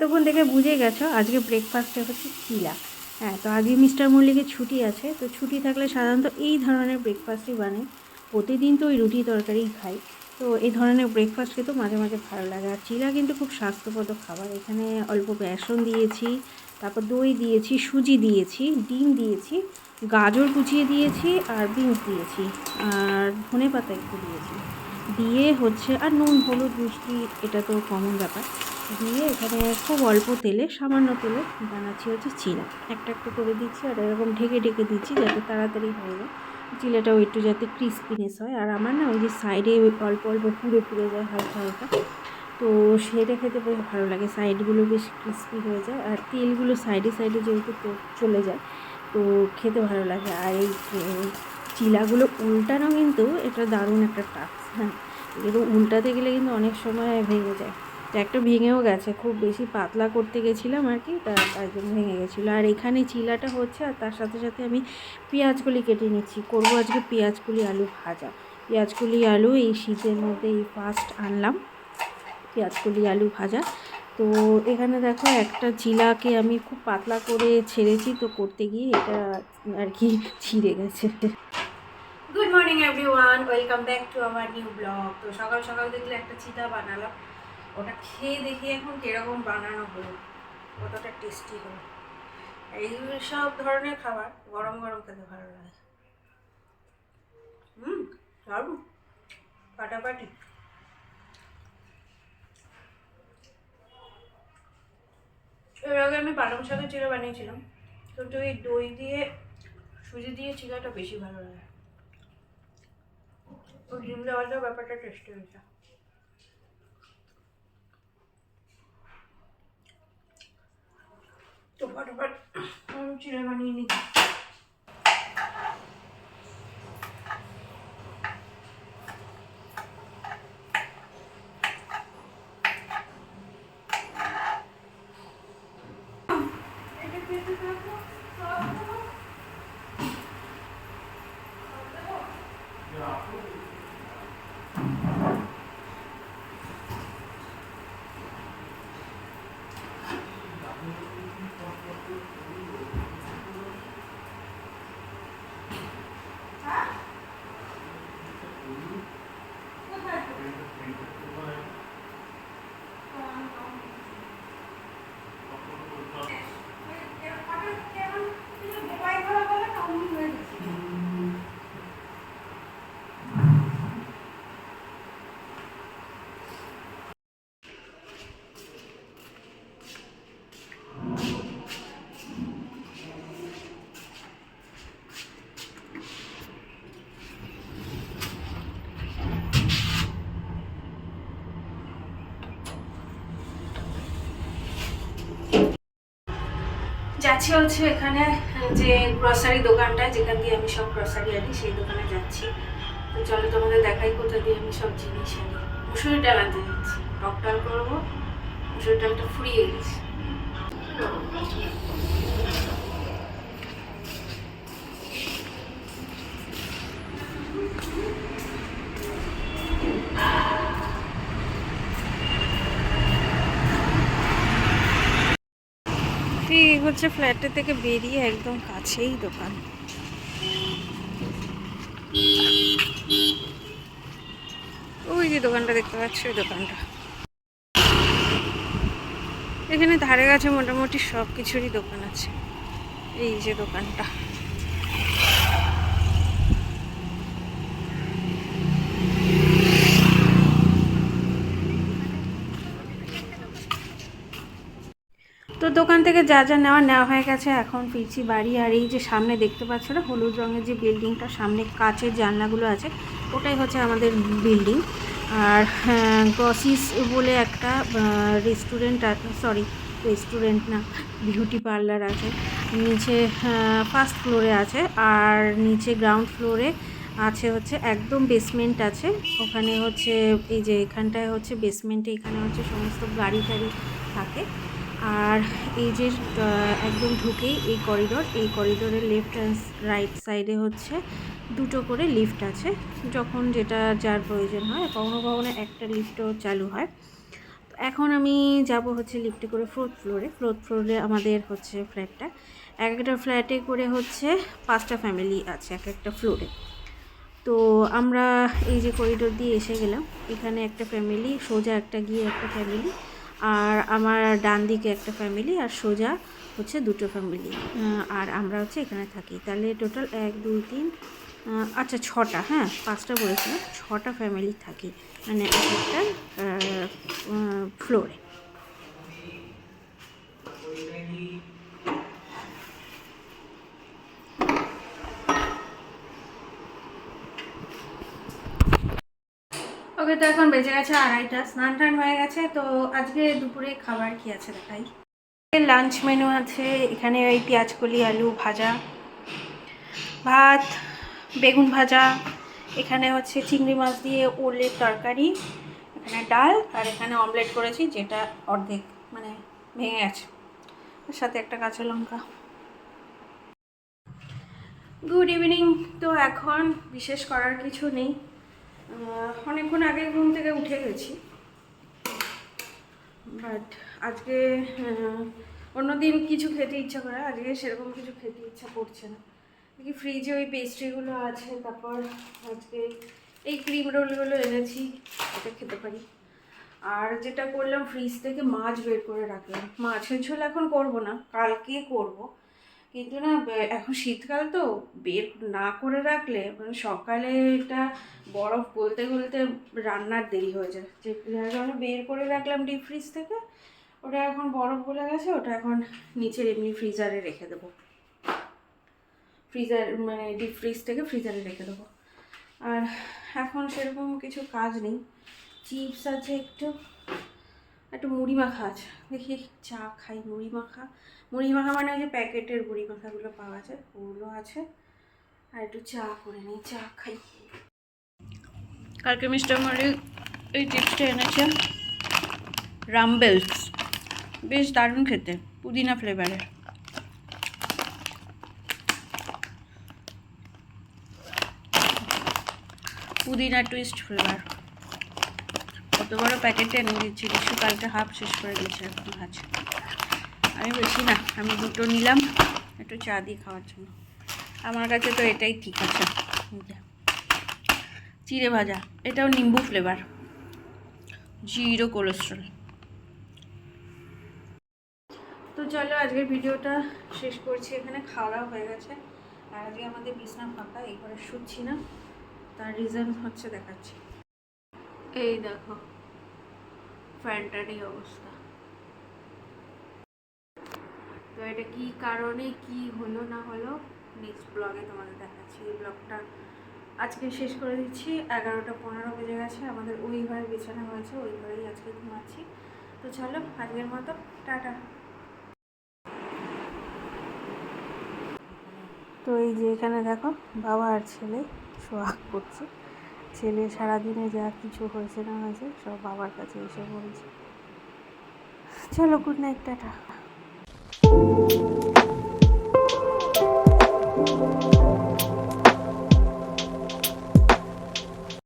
এতক্ষণ দেখে বুঝে গেছো, আজকে ব্রেকফাস্টে হচ্ছে চিলা। হ্যাঁ তো আজকে মিস্টার মল্লিকের ছুটি আছে, তো ছুটি থাকলে সাধারণত এই ধরনের ব্রেকফাস্টই বানাই। প্রতিদিন তো ওই রুটি তরকারি খাই। তো এই ধরনের ব্রেকফাস্ট খেতেও মাঝে মাঝে ভালো লাগে। আর চিলা কিন্তু খুব স্বাস্থ্যপ্রদ খাবার। এখানে অল্প বেসন দিয়েছি, তারপর দই দিয়েছি, সুজি দিয়েছি, ডিম দিয়েছি, গাজর কুচিয়ে দিয়েছি, আর বিনস দিয়েছি, আর ধনে পাতা একটু দিয়েছি। দিয়ে হচ্ছে, আর নুন, হলুদ মিষ্টি, এটা তো কমন ব্যাপার। দিয়ে এখানে খুব অল্প তেলে, সামান্য তেলে বানাচ্ছি হচ্ছে চিলা একটা একটা করে দিচ্ছি আর এরকম ঢেকে ঢেকে দিচ্ছি যাতে তাড়াতাড়ি হয়ে যায় চিলাটাও একটু যাতে ক্রিস্পিনেস হয়। আর আমার না ওই যে সাইডে অল্প অল্প পুড়ে পুড়ে যায় হালকা হালকা। তো সেটা খেতে বেশ ভালো লাগে। সাইডগুলো বেশ ক্রিস্পি হয়ে যায়। আর তেলগুলো সাইডে সাইডে যেহেতু চলে যায়, তো খেতে ভালো লাগে। আর এই চিলাগুলো উল্টানো কিন্তু এটা দারুণ একটা টাস্ক হ্যাঁ। এগুলো উল্টাতে গেলে কিন্তু অনেক সময় ভেঙে যায়। একটা ভেঙেও গেছে, খুব বেশি পাতলা করতে গেছিলাম আর কি তার জন্য ভেঙে গেছিল। আর এখানে চিলাটা হচ্ছে আর তার সাথে সাথে আমি পেঁয়াজগুলি কেটে নিচ্ছি। করব আজকে পেঁয়াজগুলি, আলু ভাজা। পেঁয়াজগুলি, আলু এই শীতের মধ্যে এই ফার্স্ট আনলাম পেঁয়াজকলি আলু ভাজা। তো এখানে দেখো একটা চিলাকে আমি খুব পাতলা করে ছেড়েছি, তো করতে গিয়ে এটা আর কি ছিঁড়ে গেছে। Good morning everyone welcome back to আমার নিউ ব্লগ তো সকাল সকাল দেখলে একটা চিতা বানালাম। ওটা খেয়ে দেখি এখন কীরকম বানানো হলো। কতটা টেস্টি হলো। এই সব ধরনের খাবার, গরম গরম খেতে ভালো লাগে। হুম, দারুণ। ফাটাফাটি। এর আগে আমি পালং শাকের চিড়া বানিয়েছিলাম। কিন্তু এই দই দিয়ে সুজি দিয়ে চিড়াটা বেশি ভালো লাগে। ডিম দেওয়াটা ব্যাপারটা টেস্টি হয়েছে। তো ফটাফট চিড়া বানিয়ে নিচ্ছি। যাচ্ছি হচ্ছে এখানে যে গ্রসারি দোকানটা, যেখান দিয়ে আমি সব গ্রসারি আনি, সেই দোকানে যাচ্ছি। তো চলো তোমাদের দেখাই কোথা দিয়ে আমি সব জিনিস আনি। মুসুরি ডাল আনতে যাচ্ছি। টক ডাল করব, মুসুরি ডালটা ফুরিয়ে গেছে। হচ্ছে ফ্ল্যাটের থেকে বেরিয়ে একদম কাছেই দোকান। ওই যে দোকানটা দেখতে পাচ্ছ, ওই দোকানটা। এখানে ধারে গাছে মোটামুটি সব কিছুরই দোকান আছে। এই যে দোকানটা। তো দোকান থেকে যা যা নেওয়া নেওয়া হয়ে গেছে, এখন ফিরছি বাড়ি। আর এই যে সামনে দেখতে পাচ্ছ না, হলুদ রঙের যে বিল্ডিংটা, সামনে কাচের জানলাগুলো আছে, ওটাই হচ্ছে আমাদের বিল্ডিং। আর গ্রসিস বলে একটা রেস্টুরেন্ট সরি রেস্টুরেন্ট না বিউটি পার্লার আছে। নিচে ফার্স্ট ফ্লোরে আছে, আর নিচে গ্রাউন্ড ফ্লোরে আছে হচ্ছে একদম বেসমেন্ট আছে। ওখানে হচ্ছে, এই যে এখানটায় হচ্ছে বেসমেন্টে এখানে হচ্ছে সমস্ত গাড়ি টাড়ি থাকে। আর এই যে একদম ঢুকেই এই করিডোর, এই করিডোরের লেফট অ্যান্ড রাইট সাইডে হচ্ছে দুটো করে লিফট আছে। যখন যেটা যার প্রয়োজন হয়, কখনো কখনো একটা লিফটও চালু হয়। এখন আমি যাব হচ্ছে লিফটে করে ফোর্থ ফ্লোরে ফোর্থ ফ্লোরে আমাদের হচ্ছে ফ্ল্যাটটা এক একটা ফ্ল্যাটে করে হচ্ছে পাঁচটা ফ্যামিলি আছে এক একটা ফ্লোরে তো আমরা এই যে করিডোর দিয়ে এসে গেলাম। এখানে একটা ফ্যামিলি সোজা একটা গিয়ে একটা ফ্যামিলি আর আমার ডান দিকে একটা ফ্যামিলি আর সোজা হচ্ছে দুটো ফ্যামিলি আর আমরা হচ্ছে এখানে থাকি। তাহলে টোটাল এক, দুই, তিন আচ্ছা ছটা হ্যাঁ পাঁচটা বলেছিলাম। ছটা ফ্যামিলি থাকি। মানে একটা ফ্লোরে ওকে তো এখন বেজে গেছে আড়াইটা, স্নান টান হয়ে গেছে, তো আজকে দুপুরে খাবার কি আছে দেখাই। লাঞ্চ মেনু আছে, এখানে ওই পেঁয়াজকলি, আলু ভাজা, ভাত, বেগুন ভাজা, এখানে হচ্ছে চিংড়ি মাছ দিয়ে ওলের তরকারি, এখানে ডাল, আর এখানে অমলেট করেছি যেটা অর্ধেক মানে ভেঙে গেছে। তার সাথে একটা কাঁচা লঙ্কা। গুড ইভিনিং তো এখন বিশেষ করার কিছু নেই। অনেকক্ষণ আগে ঘুম থেকে উঠে গেছি। বাট আজকে অন্যদিন কিছু খেতে ইচ্ছা করে, আজকে সেরকম কিছু খেতে ইচ্ছা করছে না। দেখি ফ্রিজে ওই পেস্ট্রিগুলো আছে, তারপর আজকে এই ক্রিম রোলগুলো এনেছি, এটা খেতে পারি। আর যেটা করলাম ফ্রিজ থেকে মাছ বের করে রাখলাম। মাছের ঝোল এখন করব না, কালকে করব। কিন্তু না এখন শীতকাল তো, বের না করে রাখলে মানে সকালে এটা বরফ গলতে গলতে রান্নার দেরি হয়ে যায়। যে কারণে বের করে রাখলাম ডিপ ফ্রিজ থেকে, ওটা এখন বরফ গলে গেছে, ওটা এখন নিচের এমনি ফ্রিজারে রেখে দেবো। ফ্রিজার মানে ডিপ ফ্রিজ থেকে ফ্রিজারে রেখে দেবো। আর এখন সেরকম কিছু কাজ নেই। চিপস আছে একটু। একটু মুড়ি মাখা আছে। দেখি চা খাই মুড়ি মাখা। মুড়ি মাখা মানে ওই যে প্যাকেটের মুড়ি মাখাগুলো পাওয়া যায়, ওগুলো আছে। আর একটু চা করে নিই, চা খাই। কালকে মিস্টার মল্লিক এই চিপসটা এনেছে, রামবেলস। বেশ দারুণ খেতে, পুদিনা ফ্লেভারের পুদিনা টুইস্ট ফ্লেভার কত বড় প্যাকেটে এনে দিচ্ছি কিছু কালকে হাফ শেষ করে দিয়েছে এখন আছে আমি বেশি না, আমি দুটো নিলাম, একটু চা দিয়ে খাওয়ার জন্য। আমার কাছে তো এটাই ঠিক আছে। চিড়ে ভাজা, এটাও নিম্বু ফ্লেভার জিরো কোলেস্ট্রল তো চলো, আজকের ভিডিওটা শেষ করছি। এখানে খাওয়া দাওয়া হয়ে গেছে। আর আজকে আমাদের বিছনা ফাঁকা এই শুচ্ছি না। তার রিজন হচ্ছে দেখাচ্ছি। এই দেখো। ফ্যানটারই অবস্থা। তো এটা কি কারণে, কি হলো না হলো নেক্সট ব্লগে তোমাদের দেখাচ্ছি। এই ব্লগটা আজকে শেষ করে দিচ্ছি। এগারোটা পনেরো বেজে গেছে। আমাদের ওই ঘরে বিছানা হয়েছে, ওই ঘরেই আজকে ঘুমাচ্ছি। তো চলো, আজকের মতো, টাটা। তো এই যে এখানে দেখো, বাবা আর ছেলে সোহাগ করছে। ছেলে সারাদিনে যা কিছু হয়েছে না হয়েছে, সব বাবার কাছে এসে বলছে। চলো গুড নাইট টাটা।